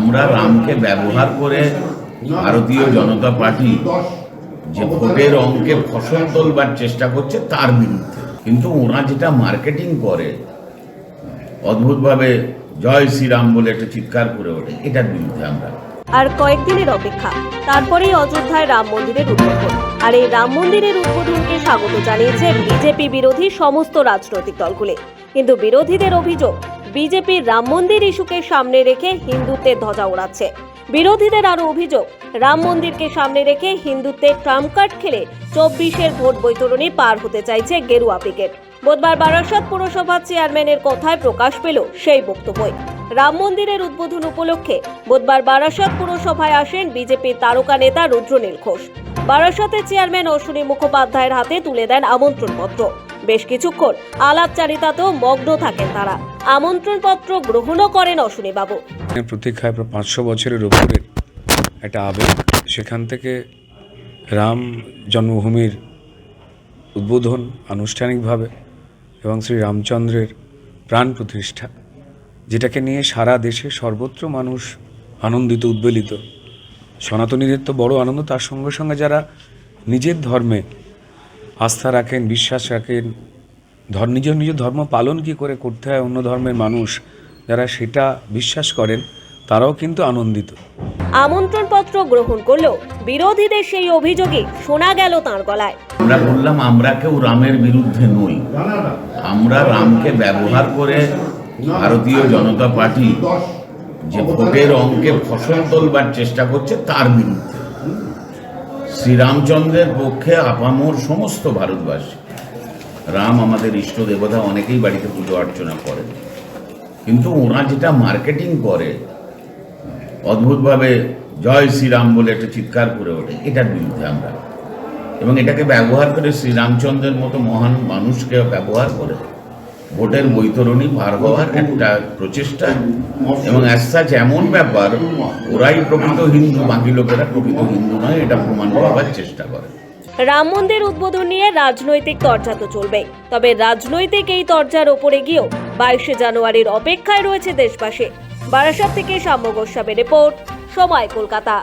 আমরা রামকে ব্যবহার করে ভারতীয় জনতা পার্টি যে ভোটের অঙ্কে ফসল তোলবার চেষ্টা করছে তার বিরুদ্ধে। কিন্তু ওরা যেটা মার্কেটিং করে, অদ্ভুতভাবে জয় শ্রীরাম বলে একটা চিৎকার করে ওঠে, এটার বিরুদ্ধে আমরা। আর কয়েকদিনের অপেক্ষা, তারপরেই অযোধ্যায় রাম মন্দিরের উদ্বোধন। আর এই রাম মন্দিরের উদ্বোধনকে স্বাগত জানিয়েছে বিজেপি বিরোধী সমস্ত রাজনৈতিক দলগুলি। কিন্তু বিরোধীদের অভিযোগ বিজেপি রাম মন্দির ইস্যুকে সামনে রেখে হিন্দুত্বের ধ্বজা ওড়াচ্ছে। বিরোধীদের আরও অভিযোগ, রাম মন্দিরকে সামনে রেখে হিন্দুত্বের ট্রাম্প কার্ড খেলে চব্বিশের ভোট বৈতরণী পার হতে চাইছে গেরুয়া ব্রিগেড বুধবার বারাসাত পুরসভার চেয়ারম্যানের কথায় প্রকাশ পেল সেই বক্তব্যই। রাম মন্দিরের উদ্বোধন উপলক্ষে বুধবার বারাসাত পুরসভায় আসেন বিজেপির তারকা নেতা রুদ্রনীল ঘোষ। বারাসাতের চেয়ারম্যান অশ্বিনী মুখোপাধ্যায়ের হাতে তুলে দেন আমন্ত্রণপত্র। বেশ কিছুক্ষণ আলাপচারিতাতেও মগ্ন থাকেন তারা। আমন্ত্রণপত্র গ্রহণও করেন অশ্বিনীবাবু। এর প্রতীক্ষায় প্রায় পাঁচশো বছরের উপরে একটা আবেগ, সেখান থেকে রাম জন্মভূমির উদ্বোধন আনুষ্ঠানিকভাবে এবং শ্রী রামচন্দ্রের প্রাণ প্রতিষ্ঠা, যেটাকে নিয়ে সারা দেশে সর্বত্র মানুষ আনন্দিত, উদ্বেলিত। সনাতনীদের তো বড় আনন্দ, তার সঙ্গে সঙ্গে যারা নিজের ধর্মে আস্থা রাখেন, বিশ্বাস রাখেন নিজ নিজ ধর্ম পালন কি করে করতে হয় অন্য ধর্মের মানুষ? যারা সেটা বিশ্বাস করেন তারাও কিন্তু আনন্দিত। আমন্ত্রণপত্র গ্রহণ করলেও বিরোধীদের সেই অভিযোগে শোনা গেল তাঁর গলায়। আমরা বললাম আমরা কেউ রামের বিরুদ্ধে নই। আমরা রামকে ব্যবহার করে ভারতীয় জনতা পার্টি যে ভোটের অঙ্কে ফসল তোলবার চেষ্টা করছে তার বিরুদ্ধে। শ্রীরামচন্দ্রের পক্ষে আপামোর সমস্ত ভারতবাসী রাম আমাদের ইষ্ট দেবতা, অনেকেই বাড়িতে পুজো অর্চনা করেন কিন্তু ওরা যেটা মার্কেটিং করে, অদ্ভুতভাবে জয় শ্রীরাম বলে একটা চিৎকার করে ওঠে, এটার বিরুদ্ধে আমরা। এবং এটাকে ব্যবহার করে শ্রীরামচন্দ্রের মতো মহান মানুষকে ব্যবহার করে। ভোটের বৈতরণী পার হওয়ার একটা প্রচেষ্টা। এবং অ্যাসাচ এমন ব্যাপার, ওরাই প্রকৃত হিন্দু, বাকি লোকেরা প্রকৃত হিন্দু নয়, এটা প্রমাণ করার চেষ্টা করে। রাম মন্দির উদ্বোধন নিয়ে রাজনৈতিক তর্জা তো চলবে তবে রাজনৈতিক এই তর্জার ওপরে গিয়েও বাইশে জানুয়ারির অপেক্ষায় রয়েছে দেশবাসী। বারাসাত থেকে সাম্য গোস্বামী রিপোর্ট, সময় কলকাতা।